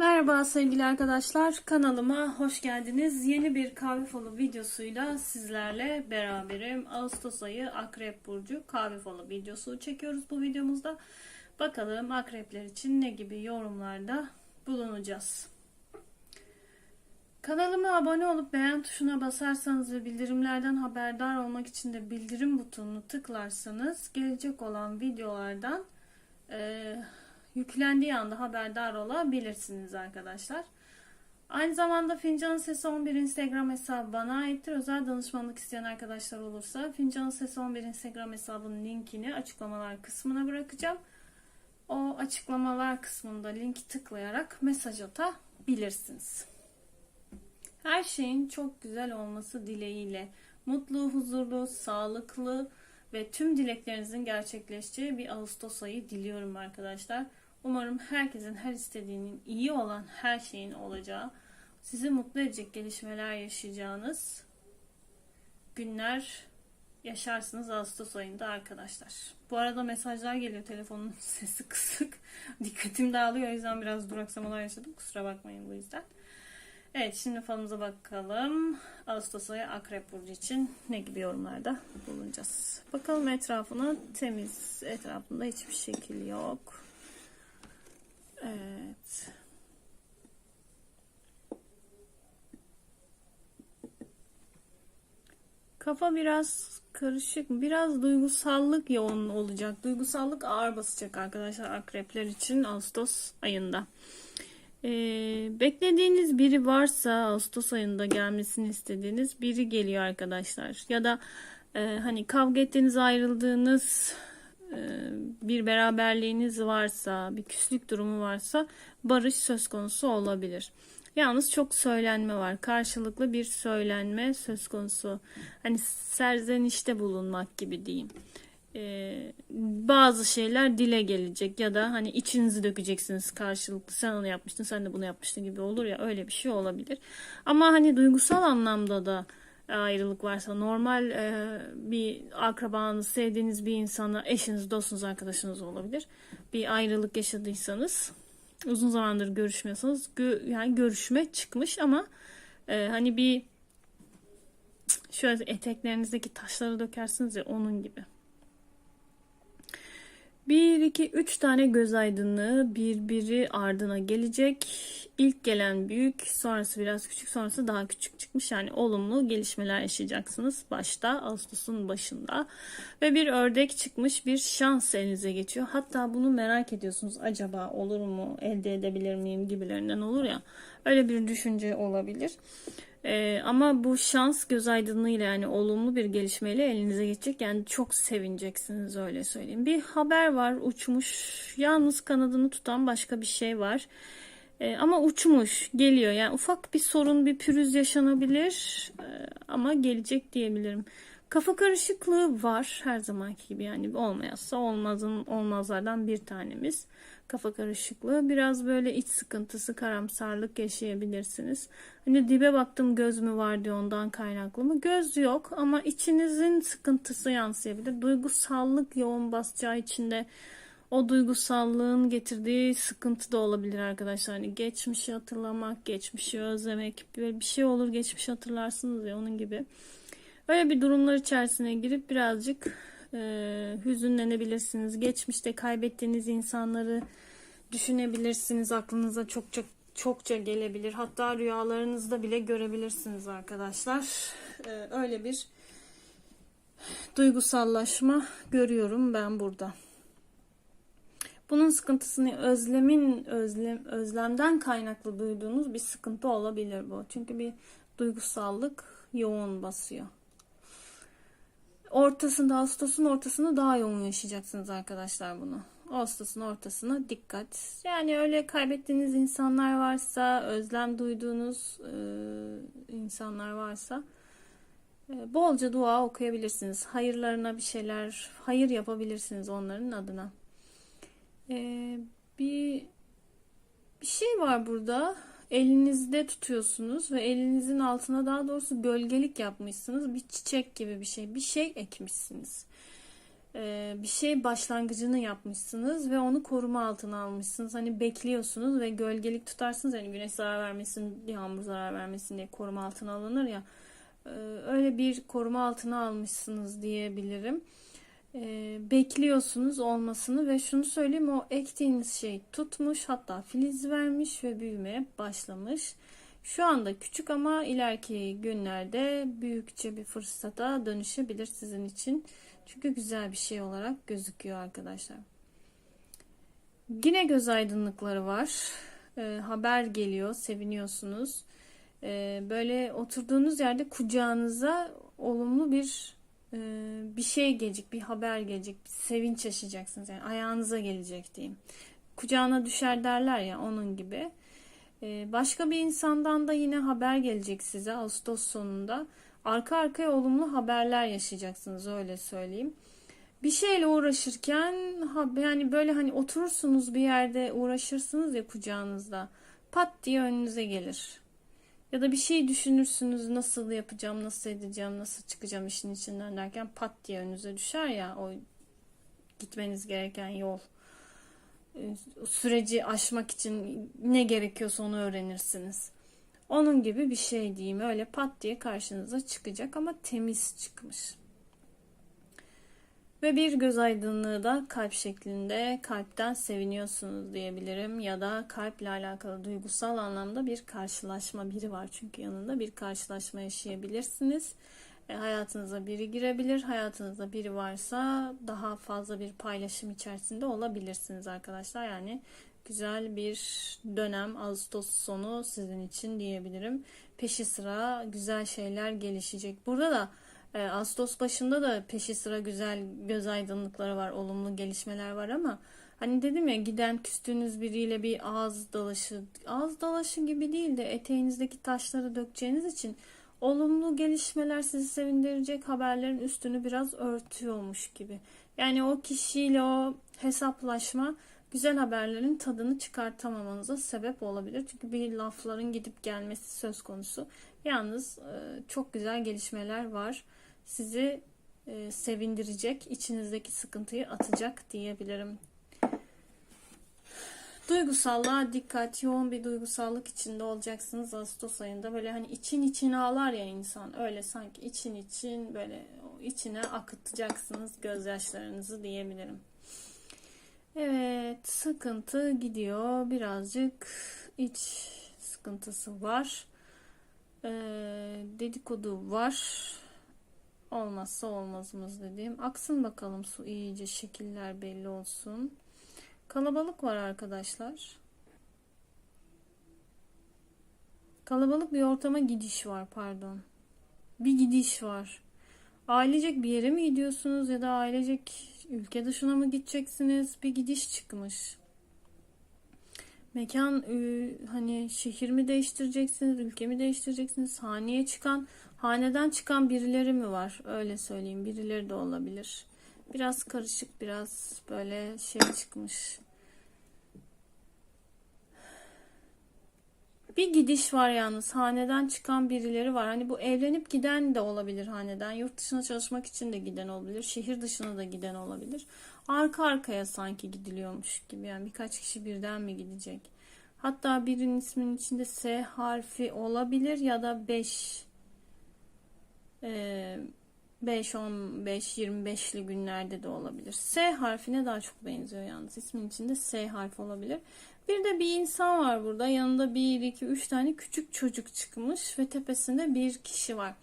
Merhaba sevgili arkadaşlar kanalıma hoş geldiniz. Yeni bir kahve falı videosuyla sizlerle beraberim. Ağustos ayı Akrep Burcu kahve falı videosu çekiyoruz bu videomuzda. Bakalım akrepler için ne gibi yorumlarda bulunacağız. Kanalıma abone olup beğen tuşuna basarsanız ve bildirimlerden haberdar olmak için de bildirim butonunu tıklarsanız gelecek olan videolardan eee yüklendiği anda haberdar olabilirsiniz arkadaşlar. Aynı zamanda Fincanın Sesi 11 Instagram hesabı bana aittir. Özel danışmanlık isteyen arkadaşlar olursa Fincanın Sesi 11 Instagram hesabının linkini açıklamalar kısmına bırakacağım. O açıklamalar kısmında linki tıklayarak mesaj atabilirsiniz. Her şeyin çok güzel olması dileğiyle mutlu, huzurlu, sağlıklı ve tüm dileklerinizin gerçekleşeceği bir Ağustos ayı diliyorum arkadaşlar. Umarım herkesin her istediğinin iyi olan her şeyin olacağı, sizi mutlu edecek gelişmeler yaşayacağınız günler yaşarsınız Ağustos ayında arkadaşlar. Bu arada mesajlar geliyor. Telefonun sesi kısık. Dikkatim dağılıyor. O yüzden biraz duraksamalar yaşadım. Kusura bakmayın bu yüzden. Evet şimdi falımıza bakalım. Ağustos ayı Akrep Burcu için ne gibi yorumlarda bulunacağız. Bakalım etrafına temiz. Etrafında hiçbir şekil yok. Evet. Kafa biraz karışık, biraz duygusallık yoğun olacak. Duygusallık ağır basacak arkadaşlar akrepler için Ağustos ayında. Ee, beklediğiniz biri varsa Ağustos ayında gelmesini istediğiniz biri geliyor arkadaşlar. Ya da e, hani kavga ettiğiniz ayrıldığınız bir beraberliğiniz varsa bir küslük durumu varsa barış söz konusu olabilir. Yalnız çok söylenme var. Karşılıklı bir söylenme söz konusu. Hani serzenişte bulunmak gibi diyeyim e, bazı şeyler dile gelecek ya da hani içinizi dökeceksiniz karşılıklı sen onu yapmıştın sen de bunu yapmıştın gibi olur ya öyle bir şey olabilir. Ama hani duygusal anlamda da ayrılık varsa normal e, bir akrabanız, sevdiğiniz bir insana eşiniz, dostunuz, arkadaşınız olabilir. Bir ayrılık yaşadıysanız uzun zamandır görüşmüyorsanız gö yani görüşme çıkmış ama e, hani bir şöyle eteklerinizdeki taşları dökersiniz ya onun gibi. 1, 2, 3 tane göz aydınlığı birbiri ardına gelecek. İlk gelen büyük, sonrası biraz küçük, sonrası daha küçük çıkmış. Yani olumlu gelişmeler yaşayacaksınız başta, Ağustos'un başında. Ve bir ördek çıkmış, bir şans elinize geçiyor. Hatta bunu merak ediyorsunuz. Acaba olur mu, elde edebilir miyim gibilerinden olur ya. Öyle bir düşünce olabilir. Ee, ama bu şans göz aydınlığıyla yani olumlu bir gelişmeyle elinize geçecek. Yani çok sevineceksiniz öyle söyleyeyim. Bir haber var uçmuş. Yalnız kanadını tutan başka bir şey var. Ee, ama uçmuş geliyor. Yani ufak bir sorun bir pürüz yaşanabilir. Ee, ama gelecek diyebilirim. Kafa karışıklığı var her zamanki gibi yani olmayazsa olmazın olmazlardan bir tanemiz kafa karışıklığı. Biraz böyle iç sıkıntısı, karamsarlık yaşayabilirsiniz. Hani dibe baktım göz mü var diye ondan kaynaklı mı? Göz yok ama içinizin sıkıntısı yansıyabilir. Duygusallık yoğun basacağı içinde o duygusallığın getirdiği sıkıntı da olabilir arkadaşlar. Hani geçmişi hatırlamak, geçmişi özlemek, böyle bir şey olur geçmişi hatırlarsınız ya onun gibi. Öyle bir durumlar içerisine girip birazcık e, hüzünlenebilirsiniz. Geçmişte kaybettiğiniz insanları düşünebilirsiniz. Aklınıza çok çok çokça gelebilir. Hatta rüyalarınızda bile görebilirsiniz arkadaşlar. E, öyle bir duygusallaşma görüyorum ben burada. Bunun sıkıntısını özlemin özlem özlemden kaynaklı duyduğunuz bir sıkıntı olabilir bu. Çünkü bir duygusallık yoğun basıyor ortasında Ağustos'un ortasında daha yoğun yaşayacaksınız arkadaşlar bunu. Ağustos'un ortasına dikkat. Yani öyle kaybettiğiniz insanlar varsa, özlem duyduğunuz e, insanlar varsa e, bolca dua okuyabilirsiniz. Hayırlarına bir şeyler, hayır yapabilirsiniz onların adına. E, bir bir şey var burada elinizde tutuyorsunuz ve elinizin altına daha doğrusu gölgelik yapmışsınız. Bir çiçek gibi bir şey, bir şey ekmişsiniz. e, bir şey başlangıcını yapmışsınız ve onu koruma altına almışsınız. Hani bekliyorsunuz ve gölgelik tutarsınız. Hani güneş zarar vermesin, yağmur zarar vermesin diye koruma altına alınır ya. E, öyle bir koruma altına almışsınız diyebilirim. E, bekliyorsunuz olmasını ve şunu söyleyeyim o ektiğiniz şey tutmuş hatta filiz vermiş ve büyümeye başlamış. Şu anda küçük ama ileriki günlerde büyükçe bir fırsata dönüşebilir sizin için. Çünkü güzel bir şey olarak gözüküyor arkadaşlar. Yine göz aydınlıkları var. E, haber geliyor, seviniyorsunuz. E, böyle oturduğunuz yerde kucağınıza olumlu bir bir şey gelecek, bir haber gelecek, bir sevinç yaşayacaksınız. Yani ayağınıza gelecek diyeyim. Kucağına düşer derler ya onun gibi. E, başka bir insandan da yine haber gelecek size Ağustos sonunda. Arka arkaya olumlu haberler yaşayacaksınız öyle söyleyeyim. Bir şeyle uğraşırken yani böyle hani oturursunuz bir yerde uğraşırsınız ya kucağınızda pat diye önünüze gelir. Ya da bir şey düşünürsünüz nasıl yapacağım, nasıl edeceğim, nasıl çıkacağım işin içinden derken pat diye önünüze düşer ya o gitmeniz gereken yol. Süreci aşmak için ne gerekiyorsa onu öğrenirsiniz. Onun gibi bir şey diyeyim. Öyle pat diye karşınıza çıkacak ama temiz çıkmış. Ve bir göz aydınlığı da kalp şeklinde kalpten seviniyorsunuz diyebilirim. Ya da kalple alakalı duygusal anlamda bir karşılaşma biri var. Çünkü yanında bir karşılaşma yaşayabilirsiniz. E, hayatınıza biri girebilir. Hayatınızda biri varsa daha fazla bir paylaşım içerisinde olabilirsiniz arkadaşlar. Yani güzel bir dönem Ağustos sonu sizin için diyebilirim. Peşi sıra güzel şeyler gelişecek. Burada da e, Ağustos başında da peşi sıra güzel göz aydınlıkları var, olumlu gelişmeler var ama hani dedim ya giden küstüğünüz biriyle bir ağız dalaşı, ağız dalaşı gibi değil de eteğinizdeki taşları dökeceğiniz için olumlu gelişmeler sizi sevindirecek haberlerin üstünü biraz örtüyormuş gibi. Yani o kişiyle o hesaplaşma güzel haberlerin tadını çıkartamamanıza sebep olabilir. Çünkü bir lafların gidip gelmesi söz konusu. Yalnız e, çok güzel gelişmeler var. Sizi e, sevindirecek, içinizdeki sıkıntıyı atacak diyebilirim. Duygusallığa dikkat, yoğun bir duygusallık içinde olacaksınız Ağustos ayında. Böyle hani için için ağlar ya insan. Öyle sanki için için böyle içine akıtacaksınız gözyaşlarınızı diyebilirim. Evet, sıkıntı gidiyor. Birazcık iç sıkıntısı var. Ee, dedikodu var. Olmazsa olmazımız dediğim. Aksın bakalım su iyice şekiller belli olsun. Kalabalık var arkadaşlar. Kalabalık bir ortama gidiş var pardon. Bir gidiş var. Ailecek bir yere mi gidiyorsunuz ya da ailecek ülke dışına mı gideceksiniz? Bir gidiş çıkmış. Mekan hani şehir mi değiştireceksiniz, ülke mi değiştireceksiniz? Haneye çıkan, haneden çıkan birileri mi var? Öyle söyleyeyim. Birileri de olabilir. Biraz karışık, biraz böyle şey çıkmış. Bir gidiş var yalnız. Haneden çıkan birileri var. Hani bu evlenip giden de olabilir haneden. Yurt dışına çalışmak için de giden olabilir. Şehir dışına da giden olabilir. Arka arkaya sanki gidiliyormuş gibi. Yani birkaç kişi birden mi gidecek? Hatta birinin isminin içinde S harfi olabilir ya da 5 e, 5, 15, 25'li günlerde de olabilir. S harfine daha çok benziyor yalnız. İsmin içinde S harfi olabilir. Bir de bir insan var burada. Yanında 1, 2, 3 tane küçük çocuk çıkmış ve tepesinde bir kişi var.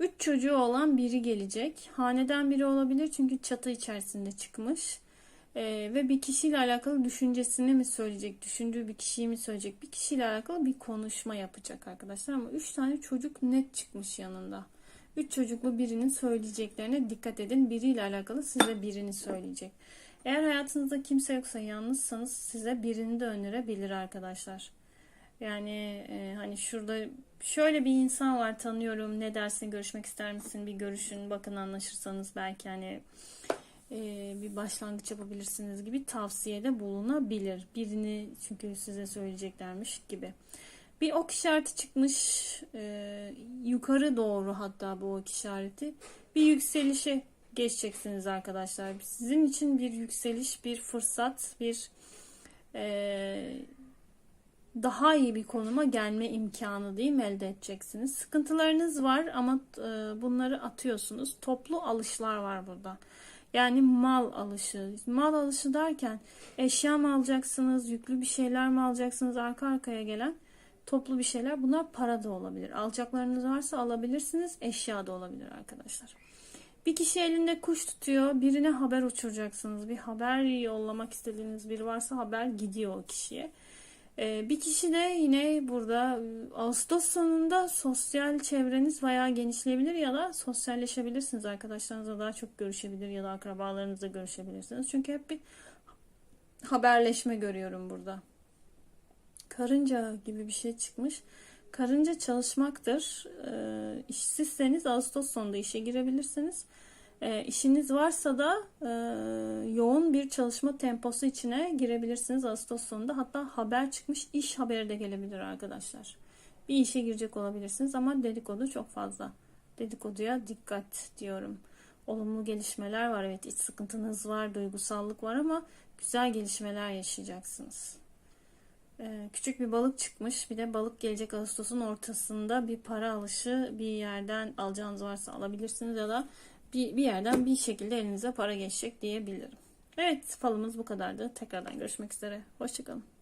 3 çocuğu olan biri gelecek. Haneden biri olabilir çünkü çatı içerisinde çıkmış. Ee, ve bir kişiyle alakalı düşüncesini mi söyleyecek, düşündüğü bir kişiyi mi söyleyecek, bir kişiyle alakalı bir konuşma yapacak arkadaşlar. Ama 3 tane çocuk net çıkmış yanında. 3 çocuklu birinin söyleyeceklerine dikkat edin. Biriyle alakalı size birini söyleyecek. Eğer hayatınızda kimse yoksa yalnızsanız size birini de önerebilir arkadaşlar. Yani e, hani şurada şöyle bir insan var tanıyorum ne dersin görüşmek ister misin bir görüşün bakın anlaşırsanız belki hani e, bir başlangıç yapabilirsiniz gibi tavsiyede bulunabilir. Birini çünkü size söyleyeceklermiş gibi. Bir ok işareti çıkmış e, yukarı doğru hatta bu ok işareti bir yükselişe geçeceksiniz arkadaşlar. Sizin için bir yükseliş, bir fırsat, bir eee, daha iyi bir konuma gelme imkanı değil mi elde edeceksiniz. Sıkıntılarınız var ama e, bunları atıyorsunuz. Toplu alışlar var burada. Yani mal alışı. Mal alışı derken eşya mı alacaksınız, yüklü bir şeyler mi alacaksınız arka arkaya gelen toplu bir şeyler. Bunlar para da olabilir. Alacaklarınız varsa alabilirsiniz. Eşya da olabilir arkadaşlar. Bir kişi elinde kuş tutuyor. Birine haber uçuracaksınız. Bir haber yollamak istediğiniz biri varsa haber gidiyor o kişiye. Ee, bir kişi de yine burada e, Ağustos sonunda sosyal çevreniz bayağı genişleyebilir ya da sosyalleşebilirsiniz. Arkadaşlarınızla daha çok görüşebilir ya da akrabalarınızla görüşebilirsiniz. Çünkü hep bir haberleşme görüyorum burada. Karınca gibi bir şey çıkmış. Karınca çalışmaktır. Ee, işsizseniz Ağustos sonunda işe girebilirsiniz. E, işiniz varsa da e, yoğun bir çalışma temposu içine girebilirsiniz Ağustos sonunda. Hatta haber çıkmış iş haberi de gelebilir arkadaşlar. Bir işe girecek olabilirsiniz ama dedikodu çok fazla. Dedikoduya dikkat diyorum. Olumlu gelişmeler var. Evet iç sıkıntınız var, duygusallık var ama güzel gelişmeler yaşayacaksınız. Ee, küçük bir balık çıkmış. Bir de balık gelecek Ağustos'un ortasında bir para alışı bir yerden alacağınız varsa alabilirsiniz ya da bir, bir yerden bir şekilde elinize para geçecek diyebilirim. Evet falımız bu kadardı. Tekrardan görüşmek üzere. Hoşçakalın.